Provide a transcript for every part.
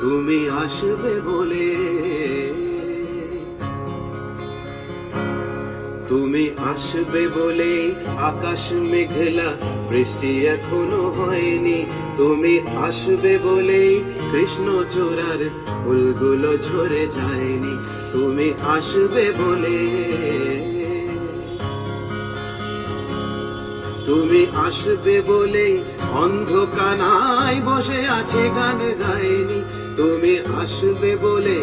তুমি আসবে বলে তুমি আসবে বলে আকাশ মেঘলা, বৃষ্টি এখনও হয়নি। তুমি আসবে বলে কৃষ্ণ চূড়ার ফুলগুলো ঝরে যায়নি। তুমি আসবে বলে তুমি আসবে বলে অন্ধকানায় বসে আছে গান গায়নি তুমি আসবে বলে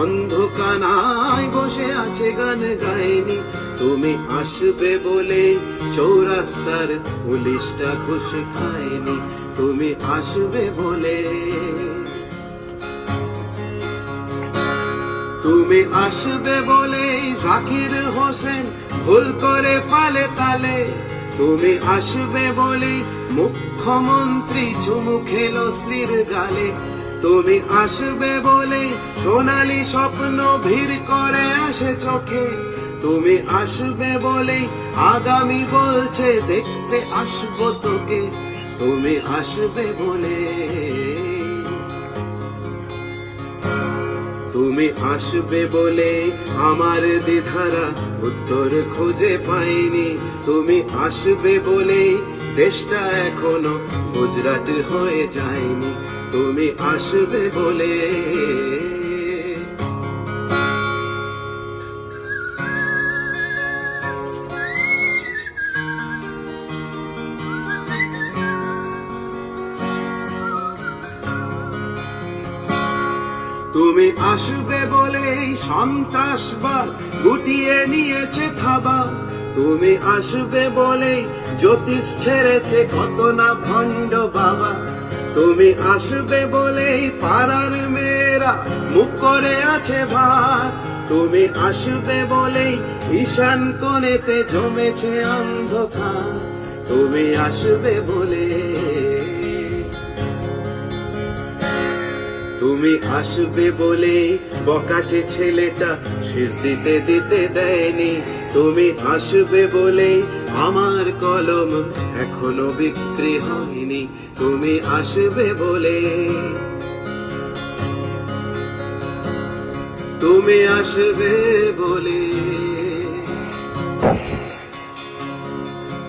অন্ধকানায় বসে আছে গান গায়নি তুমি আসবে বলে চৌরাস্তার পুলিশটা ঘুষ খায়নি। তুমি আসবে বলে তুমি আসবে বলে জাকির হোসেন ভুল করে ফালে তালে। তুমি আসবে বলে মুখ্যমন্ত্রী চুমু খেলো স্ত্রীর গালে। তুমি আসবে বলে সোনালি স্বপ্ন ভিড় করে আসে চোখে। তুমি আসবে বলে আগামী বলছে, দেখতে আসব তোকে। তুমি আসবে বলে তুমি আসবে বলে আমার দ্বিধারা উত্তর খুঁজে পাইনি। তুমি আসবে বলে দেশটা এখনও গুজরাট হয়ে যায়নি। তুমি আসবে বলে তুমি আসবে বলে সন্ত্রাসবাদ গুটিয়ে নিয়েছে থাবা। তুমি আসবে বলে জ্যোতিষ ছেড়েছে কত না ভণ্ড বাবা। তুমি আসবে বলে পাড়ার মেয়েরা মুখ করে আছে ভাত। তুমি আসবে বলে ঈশান কোণেতে জমেছে অন্ধকার। তুমি আসবে বলে তুমি আসবে বলে বকাটে ছেলেটা শেষ দিতে দিতে দেয়নি। তুমি আসবে বলে আমার কলম এখনও বিক্রি হয়নি। তুমি আসবে বলে। তুমি আসবে বলে।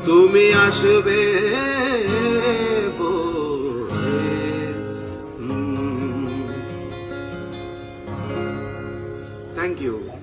তুমি আসবে বলে। Thank you.